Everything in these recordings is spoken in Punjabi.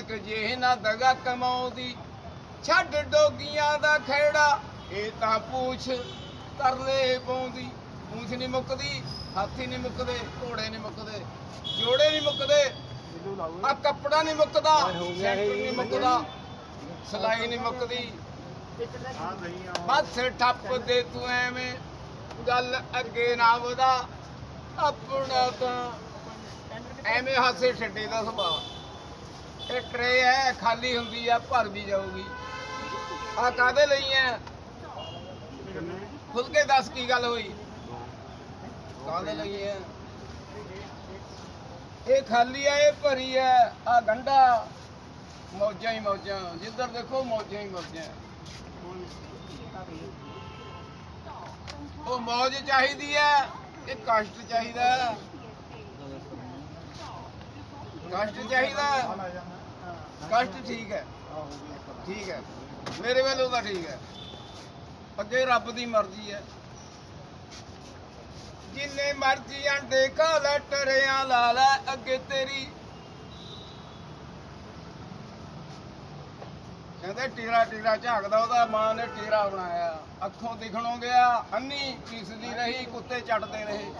ਜੇ ਨਾ ਦਗਾ ਕਮਾਉਂਦੀ ਛੱਡ ਡੋਗੀਆਂ ਦਾ ਖੇੜਾ ਇਹ ਤਾਂ ਪੂਛ ਤਰਲੇ ਪਾਉਂਦੀ। ਪੂਛ ਨਹੀਂ ਮੁੱਕਦੀ ਹਾਥੀ ਨਹੀਂ ਮੁੱਕਦੇ ਘੋੜੇ ਨਹੀਂ ਮੁੱਕਦੇ ਜੋੜੇ ਨਹੀਂ ਮੁੱਕਦੇ ਆ ਕੱਪੜਾ ਨਹੀਂ ਮੁੱਕਦਾ ਸੈਂਟਰ ਨਹੀਂ ਮੁੱਕਦਾ ਸਲਾਈ ਨਹੀਂ ਮੁੱਕਦੀ। ਬਸ ਠੱਪ ਦੇ ਤੂੰ ਐਵੇਂ ਗੱਲ ਅੱਗੇ ਨਾ ਵਧਾ ਆਪਣਾ ਤਾਂ ਐਵੇਂ ਹਾਸੇ ਛੱਡੇ ਦਾ ਸੁਭਾਅ। ਇਹ ਟਰੇ ਹੈ, ਖਾਲੀ ਹੁੰਦੀ ਆ, ਭਰ ਵੀ ਜਾਊਗੀ। ਆ ਕਾਦੇ ਲਈ ਐ ਖੁੱਲ ਕੇ ਦੱਸ ਕੀ ਗੱਲ ਹੋਈ? ਕਾਦੇ ਲਈ ਐ ਇਹ ਖਾਲੀ ਆ, ਇਹ ਭਰੀ ਐ ਆ ਗੰਡਾ ਮੌਜਾਂ ਹੀ ਮੌਜਾਂ, ਜਿੱਧਰ ਦੇਖੋ ਮੌਜਾਂ ਹੀ ਮੌਜਾਂ। ਉਹ ਮੌਜ ਚਾਹੀਦੀ ਹੈ ਇਹ ਕਸ਼ਟ ਚਾਹੀਦਾ ਕਸ਼ਟ ਚਾਹੀਦਾ ਕਸ਼ਟ ਠੀਕ ਹੈ। ਠੀਕ ਹੈ। ਮੇਰੇ ਵੱਲੋਂ ਤਾਂ ਠੀਕ ਹੈ। ਅੱਗੇ ਰੱਬ ਦੀ ਮਰਜ਼ੀ ਹੈ। ਜਿੰਨੇ ਮਰਜ਼ੀ ਅੰਡੇ ਖਾ ਲੈ, ਟਰਿਆਂ ਲਾ ਲੈ, ਅੱਗੇ ਤੇਰੀ। ਕਹਿੰਦੇ ਟੀਰਾ ਟੀਰਾ ਝਾਕਦਾ, ਉਹਦਾ ਮਾਂ ਨੇ ਟੀਰਾ ਬਣਾਇਆ। ਅੱਖੋਂ ਦਿਖਣੋਂ ਗਿਆ, ਅੰਨੀ ਚੀਸਦੀ ਰਹੀ, ਕੁੱਤੇ ਚੜਦੇ ਰਹੇ।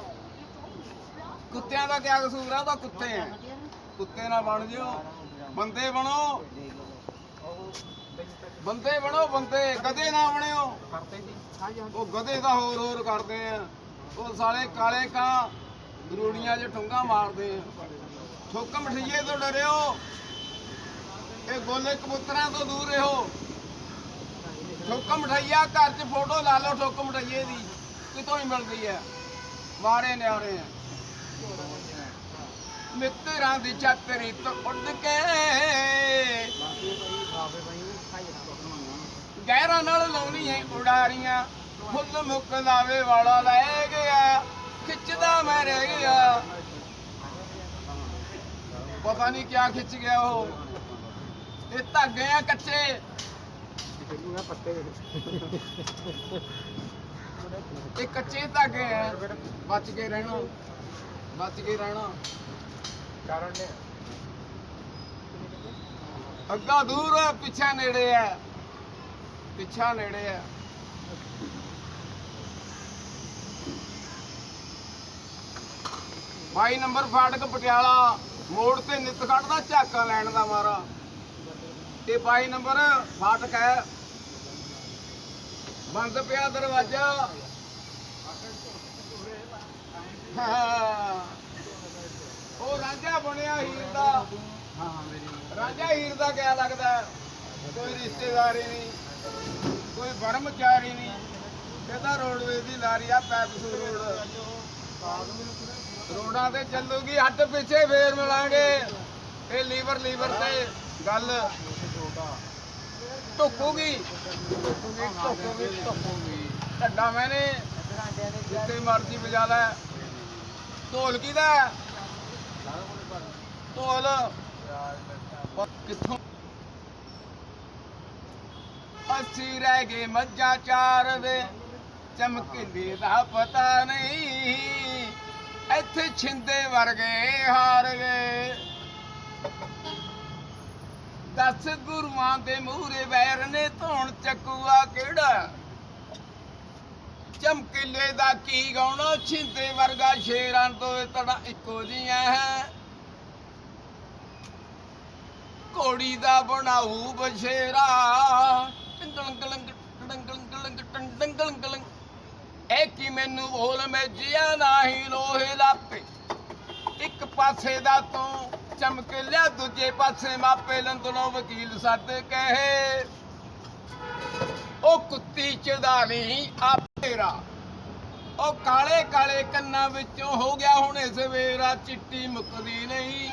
ਕੁੱਤਿਆਂ ਦਾ ਕਿਆ ਕਸੂਰ ਆ? ਉਹ ਕੁੱਤੇ ਆ। ਕੁੱਤੇ ਨਾ ਬਣ ਜਿਓ। ਬੰਦੇ ਬਣੋ। ਬੰਦੇ ਬਣੋ ਬੰਦੇ, ਗਧੇ ਨਾ ਬਣਿਓ। ਉਹ ਗਧੇ ਦਾ ਹੋਰ ਹੋਰ ਕਰਦੇ ਆ। ਉਹ ਸਾਲੇ ਕਾਲੇ ਕਾਂ ਗਰੂੜੀਆਂ 'ਚ ਠੁੰਗਾ ਮਾਰਦੇ ਆ। ਠੋਕ ਮਠਈਏ ਤੋਂ ਡਰਿਓ। ਇਹ ਗੋਲੇ ਕਬੂਤਰਾਂ ਤੋਂ ਦੂਰ ਰਹੋ। ਠੋਕ ਮਠਈਆ ਘਰ 'ਚ ਫੋਟੋ ਲਾ ਲਓ ਠੋਕ ਮਠਈਏ ਦੀ। ਕਿਤੋਂ ਹੀ ਮਿਲਦੀ ਹੈ ਮਾਰੇ ਨਿਆਰੇ ਆ। ਮਿੱਤਰਾਂ ਦੀ ਚਾਤਰੀ ਤੋਂ ਉੱਡ ਕੇ। ਗਹਿਰਾਂ ਨਾਲ ਲਾਉਣੀ ਐ ਉਡਾਰੀਆਂ, ਫੁੱਲ ਮੁੱਕ ਲਾਵੇ ਵਾਲਾ ਲੈ ਗਿਆ, ਖਿੱਚਦਾ ਮੈਂ ਰਹਿ ਗਿਆ। ਪਤਾ ਨਹੀਂ ਕਿਆ ਖਿੱਚ ਗਿਆ ਉਹ। ਇਹ ਧਾਗੇ ਆ ਕੱਚੇ। ਇਹ ਕੱਚੇ ਧਾਗੇ ਆ। ਬਚ ਕੇ ਰਹਿਣਾ। ਬਚ ਕੇ ਰਹਿਣਾ। ਅੱਗਾ ਦੂਰ ਹੈ ਪਿੱਛਾ ਨੇੜੇ ਹੈ ਪਿੱਛਾ ਨੇੜੇ ਹੈ ਬਾਈ ਨੰਬਰ ਫਾਟਕ ਪਟਿਆਲਾ ਮੋੜ ਤੇ ਨਿੱਤ ਖੜਦਾ ਝਾਕਾ ਲੈਣ ਦਾ ਮਾਰਾ। ਤੇ 22 ਨੰਬਰ ਫਾਟਕ ਹੈ। ਬੰਦ ਪਿਆ ਦਰਵਾਜ਼ਾ। ਹਾਂ। ਉਹ ਰਾਂਝਾ ਬਣਿਆ ਹੀਰ ਦਾ। ਹਾਂ ਮੇਰੀ ਹੀਰ ਦਾ ਕਿਆ ਲੱਗਦਾ? ਕੋਈ ਰਿਸ਼ਤੇਦਾਰੀ ਨਹੀਂ ਕੋਈ ਬਰਮਚਾਰੀ ਨਹੀਂ। ਕਹਿੰਦਾ ਰੋਡਵੇ ਦੀ ਲਾਰੀ ਆ ਪੈਪਸੂ ਰੋਡ। ਰੋਡਾਂ ਤੇ ਚੱਲੂਗੀ ਹੱਥ ਪਿੱਛੇ ਫੇਰ ਮਿਲਾਂਗੇ। ਇਹ ਲੀਵਰ ਲੀਵਰ ਤੇ ਗੱਲ। ਢੁੱਕੂਗੀ ਢੁੱਕੂਗੀ ਢੁੱਕੂਗੀ ਢੱਡਾ ਮੈਨੇ ਜਿੱਥੇ ਮਰਜ਼ੀ ਵਜਾ ਲੈ। ਢੋਲ ਕਿਹਦਾ ਹੈ? ਕਿੱਥੋਂ? ਅਸੀਂ ਰਹਿ ਗਏ ਮੱਝਾਂ ਚਾਰ ਦੇ। ਚਮਕਿੰਦੇ ਦਾ ਪਤਾ ਨਹੀਂ। ਇੱਥੇ ਛਿੰਦੇ ਵਰਗੇ ਹਾਰ ਗਏ। ਦਸ ਗੁਰੂਆਂ ਦੇ ਮੂਹਰੇ ਵੈਰ ਨੇ ਧੋਣ ਚੱਕੂਆ ਕਿਹੜਾ? ਚਮਕੀਲੇ ਦਾ ਕੀ ਗਾਉਣਾ? ਛਿੰਦੇ ਵਰਗਾ ਸ਼ੇਰਾਂ ਤੋਂ ਤੜਾ ਇੱਕੋ ਜੀਆਂ ਹੈ। ਘੋੜੀ ਦਾ ਬਣਾਉ ਬਸ਼ੇਰਾ ਟੰਗਲ ਕੀ ਮੈਨੂੰ ਬੋਲ ਮੈਜਿਆ ਨਾਹੀ ਲੋਹੇ ਲਾਪੇ। ਇੱਕ ਪਾਸੇ ਦਾ ਤੂੰ ਚਮਕ ਲਿਆ, ਦੂਜੇ ਪਾਸੇ ਮਾਪੇ ਲੰਦਨੋਂ ਵਕੀਲ ਸੱਦ ਕਹੇ। ਉਹ ਕੁੱਤੀ ਚਦਾਲੀ ਆਪੇਰਾ ਉਹ ਕਾਲੇ ਕਾਲੇ ਕੰਨਾਂ ਵਿੱਚੋਂ ਹੋ ਗਿਆ ਹੁਣੇ ਸਵੇਰਾ, ਚਿੱਟੀ ਮੁੱਕਦੀ ਨਹੀਂ।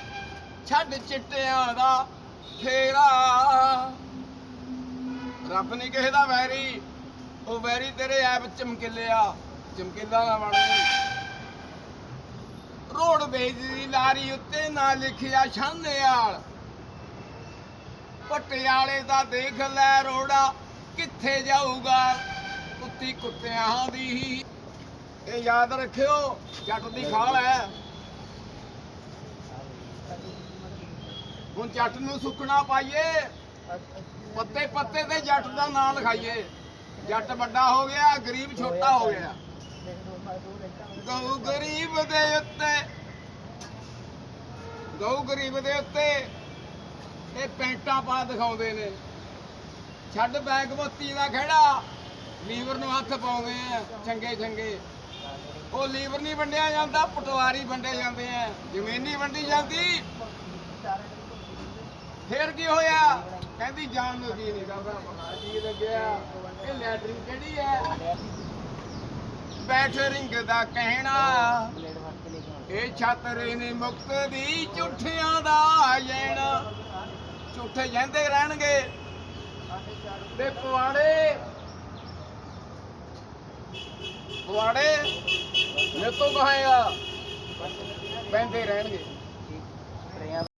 ਛੱਡ ਚਿੱਟਿਆਂ ਦਾ ਫੇਰਾ ਰੱਬ ਨਹੀਂ ਕਿਸੇ ਦਾ ਵੈਰੀ। ਉਹ ਵੈਰੀ ਤੇਰੇ ਐਪ ਚਮਕਿਲਿਆ। ਚਮਕਿਲਾ ਨਾ ਬਣ। ਰੋਡ ਦੀ ਲਾਰੀ ਉੱਤੇ ਨਾ ਲਿਖਿਆ ਛਾਨੇਆਲ ਪਟਿਆਲੇ ਦਾ ਦੇਖ ਲੈ ਰੋੜਾ, ਕਿੱਥੇ ਜਾਊਗਾ? ਕੁੱਤੀ ਕੁੱਤਿਆਂ ਦੀ। ਇਹ ਯਾਦ ਰੱਖਿਓ, ਜੱਟ ਦੀ ਖਾਲ ਹੈ। ਹੁਣ ਜੱਟ ਨੂੰ ਸੁੱਕਣਾ ਪਾਈਏ। ਪੱਤੇ ਪੱਤੇ ਤੇ ਜੱਟ ਦਾ ਨਾਂ ਲਿਖਾਈਏ। ਜੱਟ ਵੱਡਾ ਹੋ ਗਿਆ, ਗਰੀਬ ਛੋਟਾ ਹੋ ਗਿਆ। ਗਊ ਗਰੀਬ ਦੇ ਉੱਤੇ। ਗਊ ਗਰੀਬ ਦੇ ਉੱਤੇ ਇਹ ਪੈਂਟਾਂ ਪਾ ਦਿਖਾਉਂਦੇ ਨੇ। ਛੱਡ ਬੈਗ ਬੈਗਮਤੀ ਦਾ ਖੜਾ। ਲੀਵਰ ਨੂੰ ਹੱਥ ਪਾਉਂਦੇ ਆ, ਚੰਗੇ ਚੰਗੇ। ਉਹ ਲੀਵਰ ਨਹੀਂ ਵੰਡਿਆ ਜਾਂਦਾ, ਪਟਵਾਰੀ ਵੰਡੇ ਜਾਂਦੇ ਆ। ਜ਼ਮੀਨ ਨਹੀਂ ਵੰਡੀ ਜਾਂਦੀ। ਫੇਰ ਕੀ ਹੋਇਆ? ਕਹਿੰਦੀ ਜਾਨ ਨੂੰ ਜੀ ਨਹੀਂ ਕਰਦਾ। ਮਹਾ ਜੀ ਲੱਗਿਆ, ਇਹ ਲੈਟਰਿੰਗ ਕਿਹੜੀ ਹੈ? ਬੈਠ ਦਾ ਕਹਿਣਾ, ਇਹ ਛਾਤਰੇ ਨੇ ਮੁਕਤ ਦੀ ਝੂਠਿਆਂ ਦਾ ਜੈਣ ਝੂਠੇ ਜਾਂਦੇ ਰਹਿਣਗੇ। ਤੇ ਪਵਾੜੇ ਪਵਾੜੇ ਮੇਰੇ ਤੋਂ ਕਹਾਂਗਾ ਪੈਂਦੇ ਰਹਿਣਗੇ।